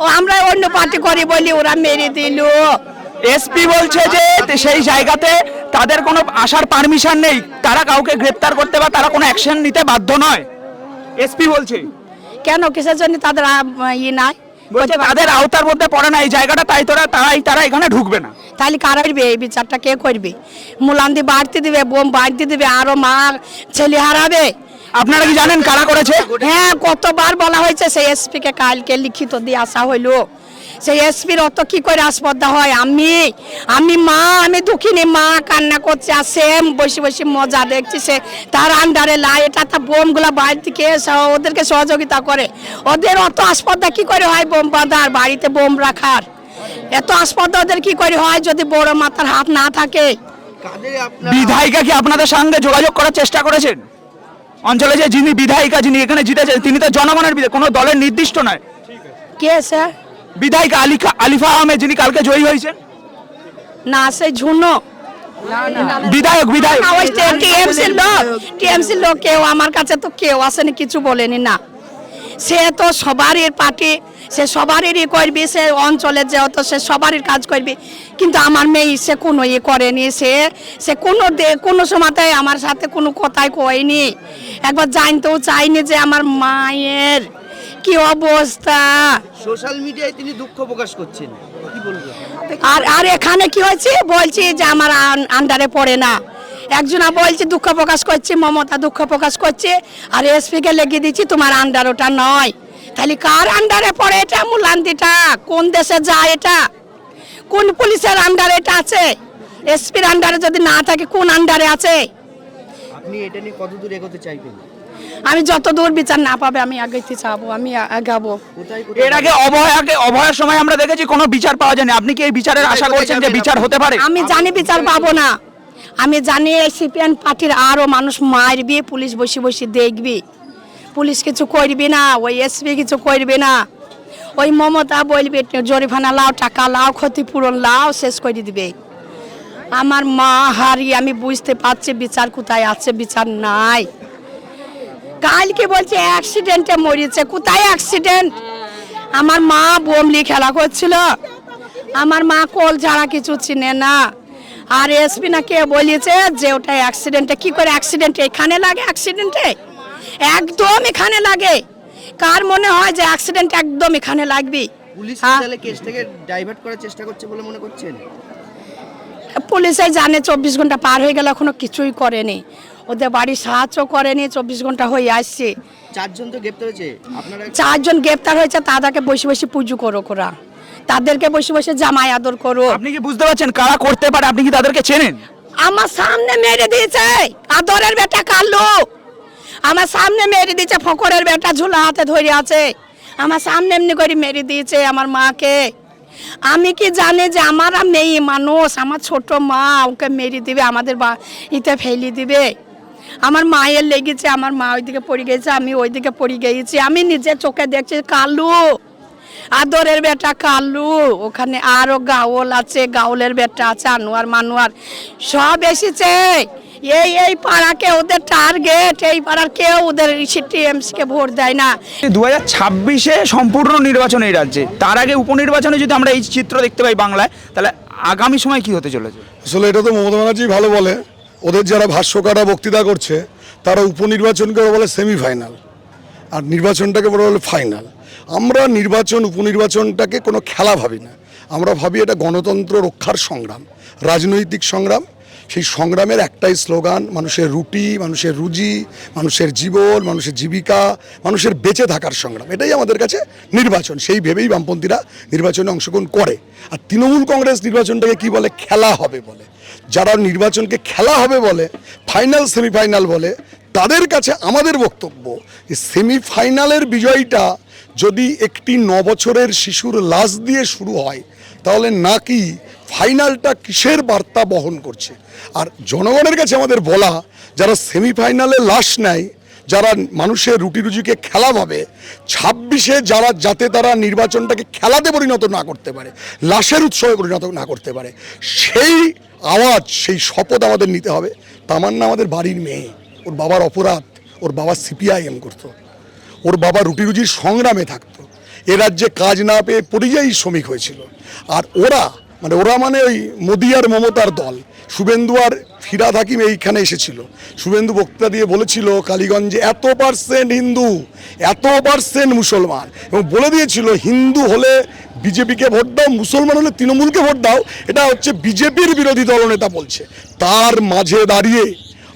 ও আমরা অন্য পার্টি করি বলি ওরা মেরে দিল। এসপি বলছে যে সেই জায়গাতে তাদের কোনো আসার পারমিশন নেই। তারা কাউকে গ্রেপ্তার করতে বা তারা কোনো অ্যাকশন নিতে বাধ্য নয়। এসপি বলছে। কেন? কিসের জন্য তাদের আহ, ইয়ে নাই? বলছে তাদের আওতার মধ্যে পড়ে না এই জায়গাটা তাই তোরা তাই তারা এখানে ঢুকবে না। তাহলে কারা করবে? এই বিচারটা কে করবে? মুলান্দি বাড়তে দিবে বোম বাড়তে দিবে আরও মা ছেলে হারাবে। আপনারা কি জানেন কারা করেছে? হ্যাঁ কতবার বলা হয়েছে সেই এসপি কে কালকে লিখিত দিয়ে আসা হইল। সেই এসপির অত কি করে আসপদ্দা হয়? আমি আমি মা আমি দুঃখিনী মা কান্না করছে আর সেম বসে বসে মজা দেখছি সে। তার আন্ডারে লাই এটা তা বোমগুলা বাইরে থেকে ওদেরকে সহযোগিতা করে। ওদের অত আসপদ্দা কি করে হয়? বোম বাঁধার বাড়িতে বোম রাখার। এত আসপদ্দা ওদের কি করে হয় যদি বড় মাথার হাত না থাকে? বিধায়িকা কি আপনাদের সঙ্গে যোগাযোগ করার চেষ্টা করেছেন? অঞ্চলে যে যিনি বিধায়িকা যিনি এখানে জিতেছেন তিনি তো জনগণের বিধায়ক কোনো দলের নির্দিষ্ট নয়। কে স্যার? বিধায়িকা আলিফা আলিফা আহমেদ যিনি কালকে জয়ী হয়েছেন। না সে ঝুনো। বিধায়ক বিধায়ক। টিএমসির লোক। টিএমসির লোক কেউ আমার কাছে তো কেউ আসেনি কিছু বলেনি না। সে তো সবারই পার্টি সে সবারই করবি সে অঞ্চলে যেহেতু সে সবারই কাজ করবি। কিন্তু আমার মেয়ে সে কোনো ইয়ে করেনি সে সে কোনো কোনো সময়তে আমার সাথে কোনো কথাই কয়নি। একবার জানতেও চাইনি যে আমার মায়ের কি অবস্থা। সোশ্যাল মিডিয়ায় তিনি দুঃখ প্রকাশ করছেন। আর আর এখানে কি হয়েছে? বলছি যে আমার আন্ডারে পড়ে না। একজনা বলছে দুঃখ প্রকাশ করছে মমতা দুঃখ প্রকাশ করছে আর এসপি কে লেগে দিচ্ছি তোমার আন্ডার ওটা নয়। তাহলে কার আন্ডারে পড়ে এটা মুলান্তিটা? কোন দেশে যায় এটা? কোন পুলিশের আন্ডারে এটা আছে? এসপির আন্ডারে যদি না থাকে কোন আন্ডারে আছে? আপনি এটা নিয়ে কতদূর এগোতে চাইবেন? আমি যত দূর বিচার না পাবে আমি আগাইতে চাবো আমি আগাবো এর আগে অভয়াকে অভয়ার সময় আমরা দেখেছি কোনো বিচার পাওয়া যায়নি। আপনি কি এই বিচারের আশা করছেন যে বিচার হতে পারে? আমি জানি বিচার পাবো না। আমি জানি এই সিপিএন পার্টির আরও মানুষ মারবি, পুলিশ বসে বসে দেখবি। পুলিশ কিছু করবি না, ওই এসপি কিছু করবি না। ওই মমতা বলবে জরিফানা লাও, টাকা লাও, ক্ষতিপূরণ লাও, শেষ করে দিবে। আমার মা হারিয়ে আমি বুঝতে পারছি বিচার কোথায় আছে, বিচার নাই। কালকে বলছে অ্যাক্সিডেন্টে মরেছে কোথায় অ্যাক্সিডেন্ট আমার মা বোমলি খেলা করছিল। আমার মা কল ছাড়া কিছু চিনে না। আর এসপি না কে বলেছে যে ওটা অ্যাক্সিডেন্টে কি করে অ্যাক্সিডেন্ট এখানে লাগে অ্যাক্সিডেন্টে একদম এখানে লাগে। কার মনে হয় যে অ্যাক্সিডেন্ট একদম এখানে লাগবে? পুলিশ হ্যাঁ। ডাইভার্ট করার চেষ্টা করছে বলে মনে করছেন? পুলিশে জানে চব্বিশ ঘণ্টা পার হয়ে গেল এখনও কিছুই করেনি। ওদের বাড়ি সাহায্য করেনি চব্বিশ ঘণ্টা হয়ে আসছে। চারজন তো গ্রেপ্তার হয়েছে। চারজন গ্রেপ্তার হয়েছে তাদেরকে বসে বসে পুজো করো করা তাদেরকে বসে বসে জামাই আদর করো। আপনি কি বুঝতে পারছেন কারা করতে পারে? আপনি কি তাদেরকে চেনেন? আমার সামনে মেরে দিয়েছে। আদরের বেটা কাল্লু আমার সামনে মেরে দিয়েছে ফকরের বেটা ঝুলা হাতে ধরে আছে। আমার সামনে এমনি করে মেরে দিয়েছে আমার মাকে। আমি কি জানি যে আমার মেয়ে মানুষ আমার ছোট মা ওকে মেরে দিবে আমাদের বা ইতে ফেলে দিবে। আমার মায়ের লেগেছে আমার মা ওইদিকে পড়ে গেছে আমি ওইদিকে পড়ে গিয়েছি আমি নিজে চোখে দেখছি কালু। আদরের বেটা কালু ওখানে আরও গাওল আছে গাওলের বেটা আছে আনোয়ার মানোয়ার সব এসেছে। এই এই পাড়াকে ওদের টার্গেট এই পাড়ার কেউ ওদের টিএমসি কে ভোট দেয় না। দু হাজার ছাব্বিশে সম্পূর্ণ নির্বাচন এই রাজ্যে। তার আগে উপনির্বাচনে যদি আমরা এই চিত্র দেখতে পাই বাংলায় তাহলে আগামী সময় কি হতে চলেছে? আসলে এটা তো মমতা ব্যানার্জি ভালো বলে। ওদের যারা ভাষ্যকারা বক্তৃতা করছে তারা উপনির্বাচনকে ওরা বলে সেমিফাইনাল আর নির্বাচনটাকে বলা বলে ফাইনাল আমরা নির্বাচন, উপনির্বাচনটাকে কোনো খেলা ভাবি না। আমরা ভাবি এটা গণতন্ত্র রক্ষার সংগ্রাম, রাজনৈতিক সংগ্রাম। সেই সংগ্রামের একটাই স্লোগান, মানুষের রুটি, মানুষের রুজি, মানুষের জীবন, মানুষের জীবিকা, মানুষের বেঁচে থাকার সংগ্রাম। এটাই আমাদের কাছে নির্বাচন। সেই ভেবেই বামপন্থীরা নির্বাচনে অংশগ্রহণ করে। আর তৃণমূল কংগ্রেস নির্বাচনটাকে কি বলে? খেলা হবে বলে। যারা নির্বাচনকে খেলা হবে বলে ফাইনাল সেমিফাইনাল বলে, তাদের কাছে আমাদের বক্তব্য সেমিফাইনালের বিজয়টা যদি একটি নবছরের বছরের শিশুর লাশ দিয়ে শুরু হয়, তাহলে নাকি ফাইনালটা কিসের বার্তা বহন করছে? আর জনগণের কাছে আমাদের বলা, যারা সেমিফাইনালে লাশ নেয় যারা মানুষের রুটি রুজিকে খেলা ভাবে, ছাব্বিশে যারা যাতে তারা নির্বাচনটাকে খেলাতে পরিণত না করতে পারে, লাশের উৎসবে পরিণত না করতে পারে, সেই আওয়াজ, সেই শপথ আমাদের নিতে হবে। তামান্না আমাদের বাড়ির মেয়ে, ওর বাবার অপরাধ, ওর বাবা সিপিআইএম করতো, ওর বাবা রুটি রুজির সংগ্রামে থাকতো, এ রাজ্যে কাজ না পেয়ে পরিযায়ী শ্রমিক হয়েছিল, আর ওরা মানে ওরা মানে ওই মোদী আর মমতার দল। শুভেন্দু আর ফিরাদ হাকিম এইখানে এসেছিল। শুভেন্দু বক্তৃতা দিয়ে বলেছিল, কালীগঞ্জে এত পার্সেন্ট হিন্দু, এত পার্সেন্ট মুসলমান। এবং বলে দিয়েছিল, হিন্দু হলে বিজেপিকে ভোট দাও, মুসলমান হলে তৃণমূলকে ভোট দাও। এটা হচ্ছে বিজেপির বিরোধী দলনেতা বলছে। তার মাঝে দাঁড়িয়ে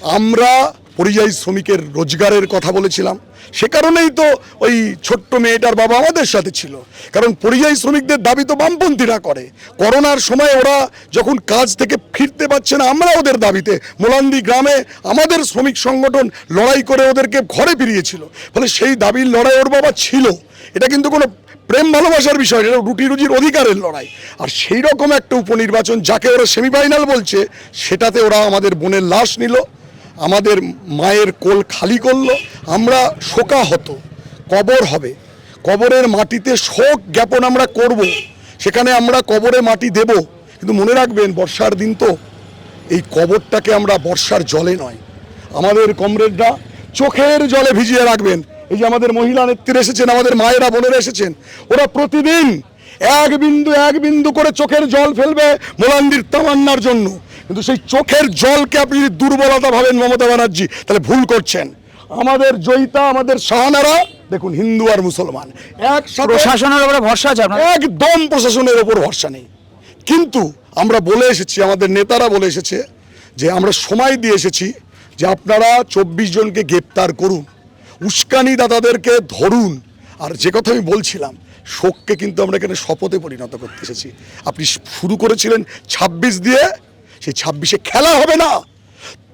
আমরা পরিযায়ী শ্রমিকের রোজগারের কথা বলেছিলাম। সে কারণেই তো ওই ছোট্ট মেয়েটার বাবা আমাদের সাথে ছিল। কারণ পরিযায়ী শ্রমিকদের দাবি তো বামপন্থীরা করে। করোনার সময় ওরা যখন কাজ থেকে ফিরতে পারছে না, আমরা ওদের দাবিতে মোলান্দি গ্রামে আমাদের শ্রমিক সংগঠন লড়াই করে ওদেরকে ঘরে ফিরিয়েছিল। ফলে সেই দাবির লড়াই ওর বাবা ছিল। এটা কিন্তু কোনো প্রেম ভালোবাসার বিষয় এটা রুটি রুজির অধিকারের লড়াই। আর সেই রকম একটা উপনির্বাচন যাকে ওরা সেমিফাইনাল বলছে, সেটাতে ওরা আমাদের বোনের লাশ নিল। আমাদের মায়ের কোল খালি করল, আমরা শোকা হতো কবর হবে। কবরের মাটিতে শোক জ্ঞাপন আমরা করব, সেখানে আমরা কবরে মাটি দেব। কিন্তু মনে রাখবেন, বর্ষার দিন তো, এই কবরটাকে আমরা বর্ষার জলে নয়। আমাদের কমরেডরা চোখের জলে ভিজিয়ে রাখবেন। এই যে আমাদের মহিলা নেত্রী এসেছেন, আমাদের মায়েরা, বোনেরা এসেছেন, ওরা প্রতিদিন এক বিন্দু এক বিন্দু করে চোখের জল ফেলবে মোলান্দির তামান্নার জন্য। কিন্তু সেই চোখের জলকে আপনি যদি দুর্বলতা ভাবেন মমতা ব্যানার্জি তাহলে ভুল করছেন। আমাদের জয়িতা আমাদের শাহানারা দেখুন হিন্দু আর মুসলমান একসাথে প্রশাসনের উপরে ভরসা আছে একদম প্রশাসনের ওপর ভরসা নেই। কিন্তু আমরা বলে এসেছি আমাদের নেতারা বলে এসেছে যে আমরা সময় দিয়ে এসেছি যে আপনারা চব্বিশ জনকে গ্রেপ্তার করুন উস্কানি দাতাদেরকে ধরুন। আর যে কথা আমি বলছিলাম শোককে কিন্তু আমরা এখানে শপথে পরিণত করতে এসেছি। আপনি শুরু করেছিলেন ছাব্বিশ দিয়ে সেই ছাব্বিশে খেলা হবে না।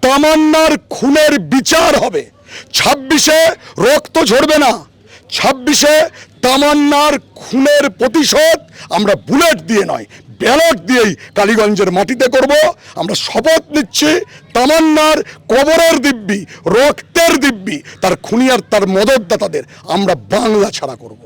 তামান্নার খুনের বিচার হবে। ছাব্বিশে রক্ত ঝরবে না। ছাব্বিশে তামান্নার খুনের প্রতিশোধ আমরা বুলেট দিয়ে নয়, ব্যালট দিয়েই কালীগঞ্জের মাটিতে করব। আমরা শপথ নিচ্ছি, তামান্নার কবরের দিব্যি, রক্তের দিব্যি, তার খুনিয়ার তার মদতদাতাদের আমরা বাংলা ছাড়া করব।